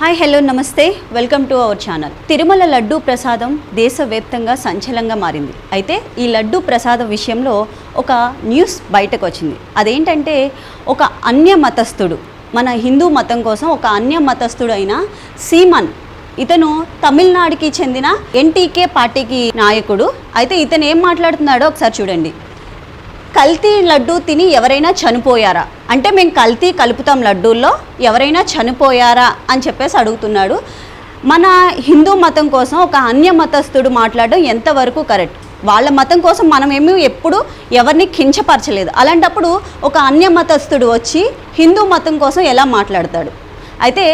Hi hello నమస్తే. Welcome to our channel Tirumala laddu ప్రసాదం దేశవ్యాప్తంగా సంచలంగా మారింది. అయితే ఈ లడ్డూ ప్రసాదం విషయంలో ఒక న్యూస్ బయటకు వచ్చింది. అదేంటంటే ఒక అన్య మతస్థుడు మన హిందూ మతం కోసం ఒక అన్య మతస్థుడు అయిన సీమన్ ఇతను తమిళనాడుకి చెందిన ఎన్టీకే పార్టీకి నాయకుడు. అయితే ఇతను ఏం మాట్లాడుతున్నాడో ఒకసారి చూడండి. కల్తీ లడ్డు తిని ఎవరైనా చనిపోయారా? అంటే మేము కల్తీ కలుపుతాం లడ్డూల్లో ఎవరైనా చనిపోయారా అని చెప్పేసి అడుగుతున్నాడు. మన హిందూ మతం కోసం ఒక అన్య మతస్థుడు మాట్లాడడం ఎంతవరకు కరెక్ట్? వాళ్ళ మతం కోసం మనం ఏమి ఎప్పుడు ఎవరిని కించపరచలేదు. అలాంటప్పుడు ఒక అన్య మతస్థుడు వచ్చి హిందూ మతం కోసం ఎలా మాట్లాడతాడు? అయితే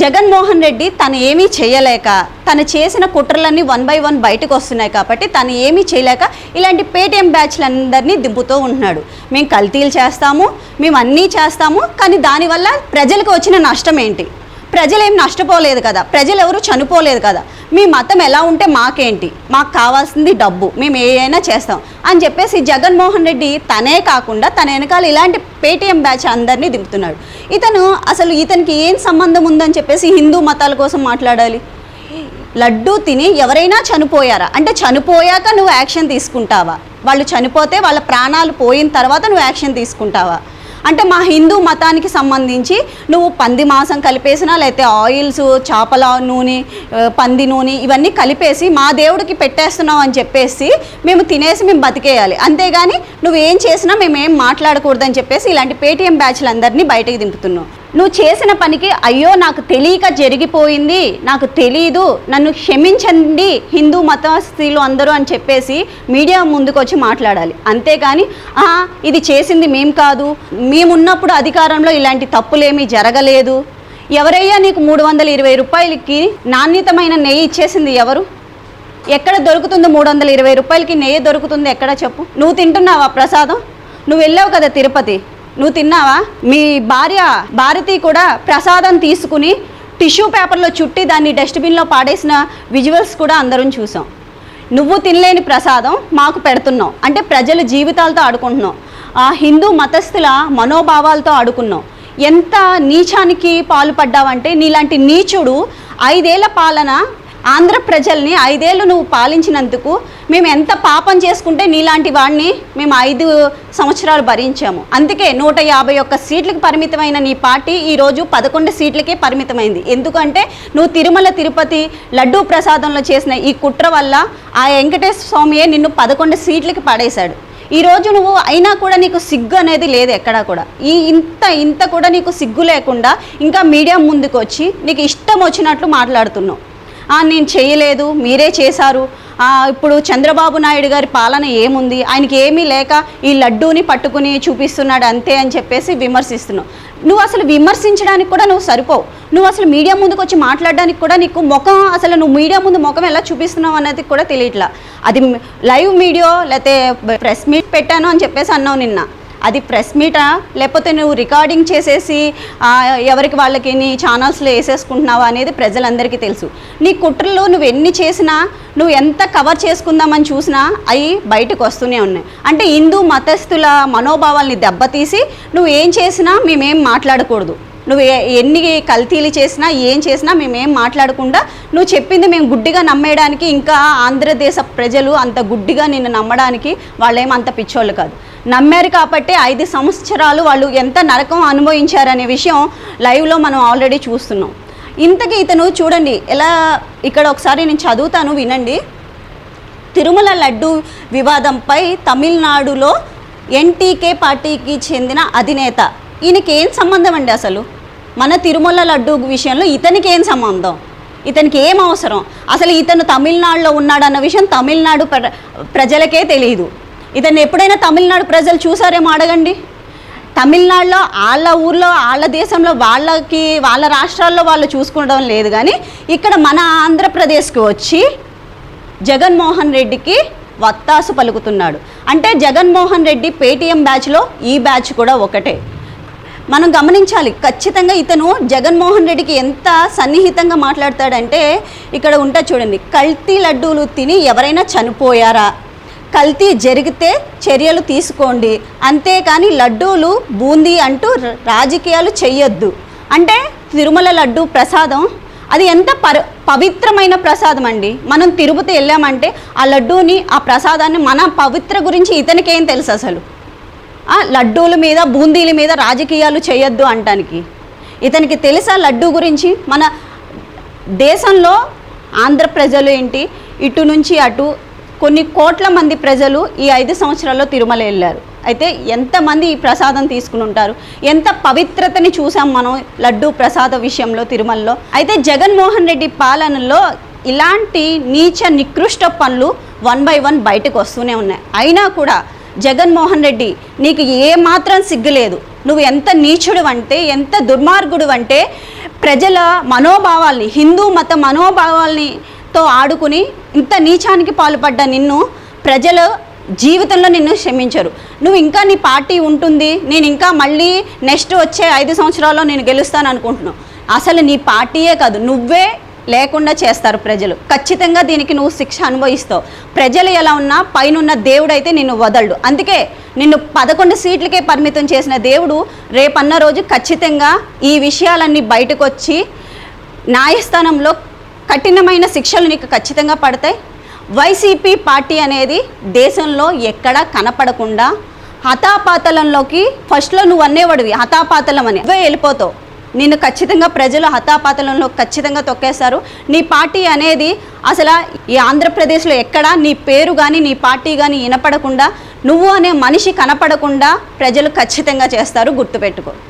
జగన్మోహన్ రెడ్డి తను ఏమీ చేయలేక తను చేసిన కుట్రలన్నీ వన్ బై వన్ బయటకు వస్తున్నాయి కాబట్టి తను ఏమీ చేయలేక ఇలాంటి పేటీఎం బ్యాచ్లందరినీ దింపుతూ ఉంటున్నాడు. మేము కల్తీలు చేస్తాము మేము అన్నీ చేస్తాము కానీ దానివల్ల ప్రజలకు వచ్చిన నష్టం ఏంటి? ప్రజలు ఏం నష్టపోలేదు కదా. ప్రజలు ఎవరు చనిపోలేదు కదా. మీ మతం ఎలా ఉంటే మాకేంటి? మాకు కావాల్సింది డబ్బు. మేము ఏ అయినా చేస్తాం. అని చెప్పేసి జగన్మోహన్ రెడ్డి తనే కాకుండా తన వెనకాల ఇలాంటి పేటీఎం బ్యాచ్ అందరినీ దింపుతున్నాడు. ఇతను అసలు ఇతనికి ఏం సంబంధం ఉందని చెప్పేసి హిందూ మతాల కోసం మాట్లాడాలి? లడ్డూ తిని ఎవరైనా చనిపోయారా? అంటే చనిపోయాక నువ్వు యాక్షన్ తీసుకుంటావా? వాళ్ళు చనిపోతే వాళ్ళ ప్రాణాలు పోయిన తర్వాత నువ్వు యాక్షన్ తీసుకుంటావా? అంటే మా హిందూ మతానికి సంబంధించి నువ్వు పంది మాంసం కలిపేసినా లేకపోతే ఆయిల్స్ చేపల నూనె పంది నూనె ఇవన్నీ కలిపేసి మా దేవుడికి పెట్టేస్తున్నావు అని చెప్పేసి మేము తినేసి మేము బతికేయాలి. అంతేగాని నువ్వు ఏం చేసినా మేము ఏం మాట్లాడకూడదని చెప్పేసి ఇలాంటి పేటీఎం బ్యాచ్లు అందరినీ బయటకు దింపుతున్నావు నువ్వు చేసిన పనికి అయ్యో నాకు తెలియక జరిగిపోయింది నాకు తెలీదు నన్ను క్షమించండి హిందూ మతస్థులు అందరూ అని చెప్పేసి మీడియా ముందుకు వచ్చి మాట్లాడాలి. అంతేగాని ఇది చేసింది మేం కాదు మేమున్నప్పుడు అధికారంలో ఇలాంటి తప్పులేమీ జరగలేదు. ఎవరయ్యా నీకు మూడు వందల ఇరవై రూపాయలకి నాణ్యతమైన నెయ్యి ఇచ్చేసింది ఎవరు? ఎక్కడ దొరుకుతుందో మూడు వందల ఇరవై రూపాయలకి? నెయ్యి దొరుకుతుంది ఎక్కడ చెప్పు. నువ్వు తింటున్నావా ప్రసాదం? నువ్వు వెళ్ళావు కదా తిరుపతి. నువ్వు తిన్నావా? మీ భార్య భారతి కూడా ప్రసాదం తీసుకుని టిష్యూ పేపర్లో చుట్టి దాన్ని డస్ట్బిన్లో పాడేసిన విజువల్స్ కూడా అందరం చూసాం. నువ్వు తినలేని ప్రసాదం మాకు పెడుతున్నావు. అంటే ప్రజల జీవితాలతో ఆడుకుంటున్నావు. ఆ హిందూ మతస్థుల మనోభావాలతో ఆడుకున్నావు. ఎంత నీచానికి పాల్పడ్డావంటే నీలాంటి నీచుడు ఐదేళ్ళ పాలన ఆంధ్ర ప్రజల్ని ఐదేళ్ళు నువ్వు పాలించినందుకు మేము ఎంత పాపం చేసుకుంటే నీలాంటి వాడిని మేము ఐదు సంవత్సరాలు భరించాము. అందుకే నూట యాభై ఒక్క సీట్లకు పరిమితమైన నీ పార్టీ ఈరోజు పదకొండు సీట్లకే పరిమితమైంది. ఎందుకంటే నువ్వు తిరుమల తిరుపతి లడ్డూ ప్రసాదంలో చేసిన ఈ కుట్ర వల్ల ఆ వెంకటేశ్వర స్వామియే నిన్ను పదకొండు సీట్లకి పడేశాడు. ఈ రోజు నువ్వు అయినా కూడా నీకు సిగ్గు అనేది లేదు ఎక్కడా కూడా. ఈ ఇంత ఇంత కూడా నీకు సిగ్గు లేకుండా ఇంకా మీడియా ముందుకు వచ్చి నీకు ఇష్టం వచ్చినట్లు మాట్లాడుతున్నావు. నేను చేయలేదు మీరే చేశారు. ఇప్పుడు చంద్రబాబు నాయుడు గారి పాలన ఏముంది? ఆయనకి ఏమీ లేక ఈ లడ్డూని పట్టుకుని చూపిస్తున్నాడు అంతే అని చెప్పేసి విమర్శిస్తున్నావు. నువ్వు అసలు విమర్శించడానికి కూడా నువ్వు సరిపోవు. నువ్వు అసలు మీడియా ముందుకు వచ్చి మాట్లాడడానికి కూడా నీకు ముఖం అసలు నువ్వు మీడియా ముందు ముఖం ఎలా చూపిస్తున్నావు అనేది కూడా తెలియట్లా. అది లైవ్ మీడియో లేకపోతే ప్రెస్ మీట్ పెట్టాను అని చెప్పేసి అన్నావు నిన్న. అది ప్రెస్ మీటా? లేకపోతే నువ్వు రికార్డింగ్ చేసేసి ఎవరికి వాళ్ళకి నీ ఛానల్స్లో వేసేసుకుంటున్నావా అనేది ప్రజలందరికీ తెలుసు. నీ కుట్రలు నువ్వు ఎన్ని చేసినా నువ్వు ఎంత కవర్ చేసుకుందామని చూసినా అవి బయటకు వస్తూనే ఉన్నాయి. అంటే హిందూ మతస్థుల మనోభావాల్ని దెబ్బతీసి నువ్వు ఏం చేసినా మేమేం మాట్లాడకూడదు. నువ్వు ఎన్ని కల్తీలు చేసినా ఏం చేసినా మేమేం మాట్లాడకుండా నువ్వు చెప్పింది మేము గుడ్డిగా నమ్మేయడానికి ఇంకా ఆంధ్రదేశ ప్రజలు అంత గుడ్డిగా నిన్ను నమ్మడానికి వాళ్ళేం అంత పిచ్చోళ్ళు కాదు. నమ్మారు కాబట్టి ఐదు సంవత్సరాలు వాళ్ళు ఎంత నరకం అనుభవించారనే విషయం లైవ్లో మనం ఆల్రెడీ చూస్తున్నాం. ఇంతకీ ఇతను చూడండి ఎలా ఇక్కడ ఒకసారి నేను చదువుతాను వినండి. తిరుమల లడ్డు వివాదంపై తమిళనాడులో ఎన్టీకే పార్టీకి చెందిన అధినేత. ఈయనకి ఏం సంబంధం అండి అసలు? మన తిరుమల లడ్డు విషయంలో ఇతనికి ఏం సంబంధం? ఇతనికి ఏం అవసరం? అసలు ఇతను తమిళనాడులో ఉన్నాడన్న విషయం తమిళనాడు ప్ర ప్రజలకే తెలియదు ఇతన్ని ఎప్పుడైనా తమిళనాడు ప్రజలు చూసారేమో అడగండి. తమిళనాడులో వాళ్ళ ఊర్లో వాళ్ళ దేశంలో వాళ్ళకి వాళ్ళ రాష్ట్రాల్లో వాళ్ళు చూసుకోవడం లేదు కానీ ఇక్కడ మన ఆంధ్రప్రదేశ్కి వచ్చి జగన్మోహన్ రెడ్డికి వత్తాసు పలుకుతున్నాడు. అంటే జగన్మోహన్ రెడ్డి పేటీఎం బ్యాచ్లో ఈ బ్యాచ్ కూడా ఒకటే. మనం గమనించాలి ఖచ్చితంగా ఇతను జగన్మోహన్ రెడ్డికి ఎంత సన్నిహితంగా మాట్లాడతాడంటే ఇక్కడ ఉంటా చూడండి కల్తీ లడ్డూలు తిని ఎవరైనా చనిపోయారా? కల్తీ జరిగితే చర్యలు తీసుకోండి. అంతేకాని లడ్డూలు బూందీ అంటూ రాజకీయాలు చెయ్యొద్దు. అంటే తిరుమల లడ్డు ప్రసాదం అది ఎంత పర పవిత్రమైన ప్రసాదం అండి మనం తిరుపతి వెళ్ళామంటే ఆ లడ్డూని ఆ ప్రసాదాన్ని మన పవిత్ర గురించి ఇతనికేం తెలుసు అసలు? ఆ, లడ్డూల మీద బూందీల మీద రాజకీయాలు చేయొద్దు అంటానికి. ఇతనికి తెలుసా లడ్డూ గురించి? మన దేశంలో ఆంధ్ర ప్రజలు ఏంటి? ఇటు నుంచి అటు కొన్ని కోట్ల మంది ప్రజలు ఈ ఐదు సంవత్సరాల్లో తిరుమల వెళ్ళారు. అయితే ఎంతమంది ఈ ప్రసాదం తీసుకుని ఉంటారు? ఎంత పవిత్రతని చూసాం మనం లడ్డూ ప్రసాద విషయంలో తిరుమలలో? అయితే జగన్మోహన్ రెడ్డి పాలనలో ఇలాంటి నీచ నికృష్ట పనులు వన్ బై వన్ బయటకు వస్తూనే ఉన్నాయి. అయినా కూడా జగన్మోహన్ రెడ్డి నీకు ఏ మాత్రం సిగ్గులేదు నువ్వు ఎంత నీచుడు అంటే ఎంత దుర్మార్గుడు అంటే ప్రజల మనోభావాల్ని హిందూ మత మనోభావాల్ని తో ఆడుకుని ఇంత నీచానికి పాల్పడ్డ నిన్ను ప్రజలు జీవితంలో నిన్ను క్షమించరు. నువ్వు ఇంకా నీ పార్టీ ఉంటుంది. నేను ఇంకా మళ్ళీ నెక్స్ట్ వచ్చే ఐదు సంవత్సరాల్లో నేను గెలుస్తాను అనుకుంటున్నావు. అసలు నీ పార్టీయే కాదు నువ్వే లేకుండా చేస్తారు ప్రజలు. ఖచ్చితంగా దీనికి నువ్వు శిక్ష అనుభవిస్తావు. ప్రజలు ఎలా ఉన్నా పైనున్న దేవుడు అయితే నిన్ను వదలడు. అందుకే నిన్ను పదకొండు సీట్లకే పరిమితం చేసిన దేవుడు రేపన్న రోజు ఖచ్చితంగా ఈ విషయాలన్నీ బయటకు వచ్చి న్యాయస్థానంలో కఠినమైన శిక్షలు నీకు ఖచ్చితంగా పడతాయి. వైసీపీ పార్టీ అనేది దేశంలో ఎక్కడా కనపడకుండా హతాపాతలంలోకి ఫస్ట్లో నువ్వు అనేవాడివి హతాపాతలం అని. నువ్వే వెళ్ళిపోతావు. నిన్ను ఖచ్చితంగా ప్రజలు హతాపాతలంలో ఖచ్చితంగా తొక్కేస్తారు నీ పార్టీ అనేది అసలు ఈ ఆంధ్రప్రదేశ్లో ఎక్కడా నీ పేరు కానీ నీ పార్టీ కానీ వినపడకుండా నువ్వు అనే మనిషి కనపడకుండా ప్రజలు ఖచ్చితంగా చేస్తారు గుర్తుపెట్టుకో.